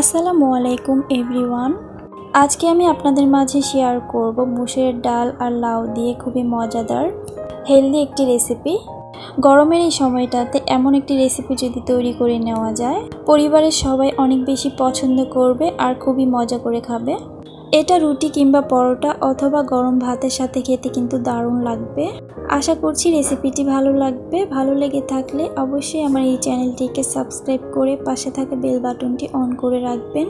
আসসালামু আলাইকুম এভরিওয়ান। আজকে আমি আপনাদের মাঝে শেয়ার করব মুসের ডাল আর লাউ দিয়ে খুবই মজাদার, হেলদি একটি রেসিপি। গরমের এই সময়টাতে এমন একটি রেসিপি যদি তৈরি করে নেওয়া যায়, পরিবারের সবাই অনেক বেশি পছন্দ করবে আর খুবই মজা করে খাবে। এটা রুটি কিংবা পরোটা অথবা গরম ভাতের সাথে খেতে কিন্তু দারুণ লাগবে। আশা করছি রেসিপিটি ভালো লাগবে। ভালো লেগে থাকলে অবশ্যই আমার এই চ্যানেলটিকে সাবস্ক্রাইব করে পাশে থাকা বেল বাটনটি অন করে রাখবেন।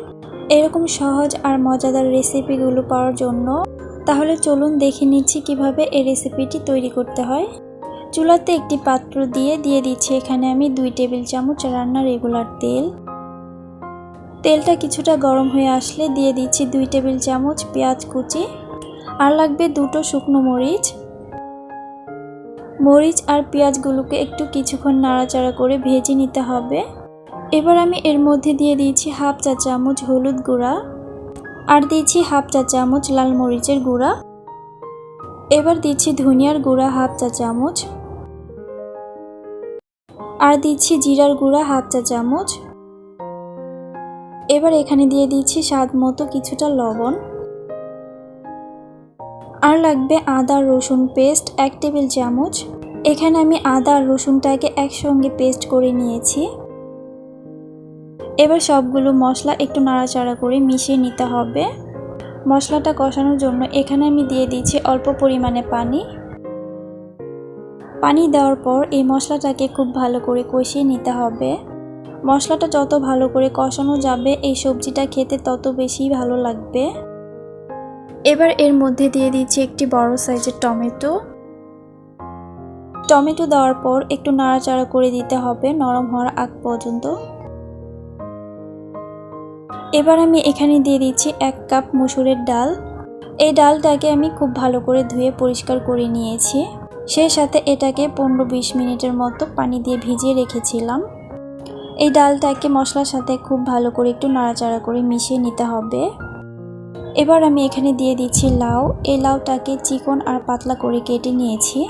এরকম সহজ আর মজাদার রেসিপিগুলো পাওয়ার জন্য। তাহলে চলুন দেখে নিচ্ছি কীভাবে এই রেসিপিটি তৈরি করতে হয়। চুলাতে একটি পাত্র দিয়ে দিয়ে দিচ্ছি। এখানে আমি দুই টেবিল চামচ রান্নার রেগুলার তেল। তেলটা কিছুটা গরম হয়ে আসলে দিয়ে দিচ্ছি দুই টেবিল চামচ পেঁয়াজ কুচি। আর লাগবে দুটো শুকনো মরিচ। মরিচ আর পেঁয়াজগুলোকে একটু কিছুক্ষণ নাড়াচাড়া করে ভেজে নিতে হবে। এবার আমি এর মধ্যে দিয়ে দিয়েছি হাফ চা চামচ হলুদ গুঁড়া। আর দিয়েছি হাফ চা চামচ লাল মরিচের গুঁড়া। এবার দিচ্ছি ধনিয়ার গুঁড়া হাফ চা চামচ। আর দিচ্ছি জিরার গুঁড়া হাফ চা চামচ। এবার এখানে দিয়ে দিচ্ছি স্বাদ মতো কিছুটা লবণ। আর লাগবে আদা রসুন পেস্ট এক টেবিল চামচ। এখানে আমি আদা আর রসুনটাকে একসঙ্গে পেস্ট করে নিয়েছি। এবার সবগুলো মশলা একটু নাড়াচাড়া করে মিশিয়ে নিতে হবে। মশলাটা কষানোর জন্য এখানে আমি দিয়ে দিচ্ছি অল্প পরিমাণে পানি। পানি দেওয়ার পর এই মশলাটাকে খুব ভালো করে কষিয়ে নিতে হবে। মশলাটা যত ভালো করে কষানো যাবে, এই সবজিটা খেতে তত বেশি ভালো লাগবে। এবার এর মধ্যে দিয়ে দিচ্ছি একটি বড় সাইজের টমেটো। টমেটো দেওয়ার পর একটু নাড়াচাড়া করে দিতে হবে, নরম হওয়ার আগ পর্যন্ত। এবার আমি এখানে দিয়ে দিচ্ছি এক কাপ মুসুরের ডাল। এই ডালটাকে আমি খুব ভালো করে ধুয়ে পরিষ্কার করে নিয়েছি। সেই সাথে এটাকে পনেরো বিশ মিনিটের মতো পানি দিয়ে ভিজিয়ে রেখেছিলাম। এই ডালটাকে মশলার সাথে খুব ভালো করে একটু নাড়াচাড়া করে মিশিয়ে নিতে হবে। এবার আমি এখানে দিয়ে দিচ্ছি লাউ। এই লাউটাকে চিকন আর পাতলা করে কেটে নিয়েছি।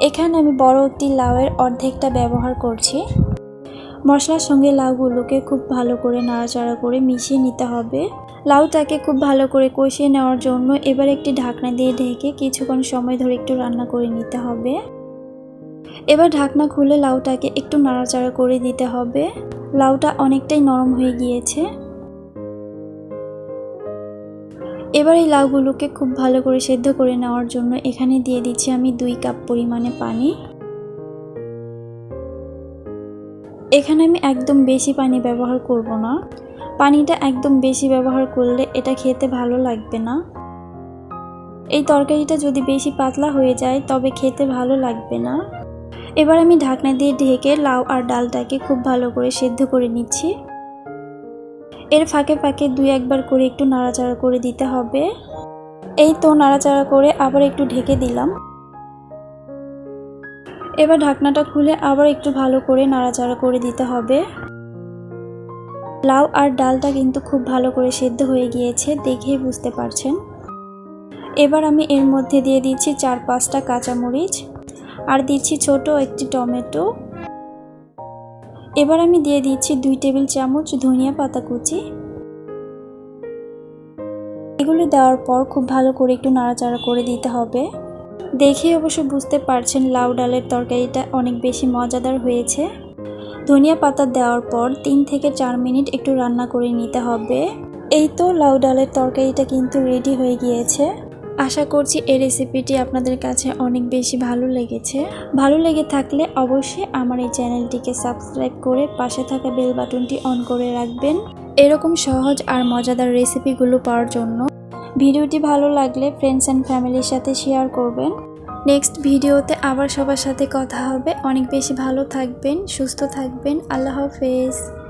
এখানে আমি বড় একটি লাউয়ের অর্ধেকটা ব্যবহার করছি। মশলার সঙ্গে লাউগুলোকে খুব ভালো করে নাড়াচাড়া করে মিশিয়ে নিতে হবে। লাউটাকে খুব ভালো করে কষিয়ে নেওয়ার জন্য এবার একটি ঢাকনা দিয়ে ঢেকে কিছুক্ষণ সময় ধরে একটু রান্না করে নিতে হবে। এবার ঢাকনা খুলে লাউটাকে একটু নাড়াচাড়া করে দিতে হবে। লাউটা অনেকটাই নরম হয়ে গিয়েছে। এবার এই লাউগুলোকে খুব ভালো করে সেদ্ধ করে নেওয়ার জন্য এখানে দিয়ে দিচ্ছি আমি দুই কাপ পরিমাণে পানি। এখানে আমি একদম বেশি পানি ব্যবহার করব না। পানিটা একদম বেশি ব্যবহার করলে এটা খেতে ভালো লাগবে না। এই তরকারিটা যদি বেশি পাতলা হয়ে যায়, তবে খেতে ভালো লাগবে না। এবার আমি ঢাকনা দিয়ে ঢেকে লাউ আর ডালটাকে খুব ভালো করে সেদ্ধ করে নিচ্ছি। এর ফাঁকে ফাঁকে দুই একবার করে একটু নাড়াচাড়া করে দিতে হবে। এই তো নাড়াচাড়া করে আবার একটু ঢেকে দিলাম। এবার ঢাকনাটা খুলে আবার একটু ভালো করে নাড়াচাড়া করে দিতে হবে। লাউ আর ডালটা কিন্তু খুব ভালো করে সেদ্ধ হয়ে গিয়েছে, দেখেই বুঝতে পারছেন। এবার আমি এর মধ্যে দিয়ে দিচ্ছি চার পাঁচটা কাঁচামরিচ আর দিচ্ছি ছোট একটি টমেটো। এবার আমি দিয়ে দিচ্ছি দুই টেবিল চামচ ধনিয়া পাতা কুচি। এগুলো দেওয়ার পর খুব ভালো করে একটু নাড়াচাড়া করে দিতে হবে। দেখে অবশ্য বুঝতে পারছেন লাউ ডালের তরকারিটা অনেক বেশি মজাদার হয়েছে। ধনিয়া পাতা দেওয়ার পর তিন থেকে চার মিনিট একটু রান্না করে নিতে হবে। এই তো লাউ ডালের তরকারিটা কিন্তু রেডি হয়ে গিয়েছে। আশা করছি এই রেসিপিটি আপনাদের কাছে অনেক বেশি ভালো লেগেছে। ভালো লেগে থাকলে অবশ্যই আমার এই চ্যানেলটিকে সাবস্ক্রাইব করে পাশে থাকা বেল বাটনটি অন করে রাখবেন। এরকম সহজ আর মজাদার রেসিপিগুলো পাওয়ার জন্য ভিডিওটি ভালো লাগলে ফ্রেন্ডস অ্যান্ড ফ্যামিলির সাথে শেয়ার করবেন। নেক্সট ভিডিওতে আবার সবার সাথে কথা হবে। অনেক বেশি ভালো থাকবেন, সুস্থ থাকবেন। আল্লাহ হাফেজ।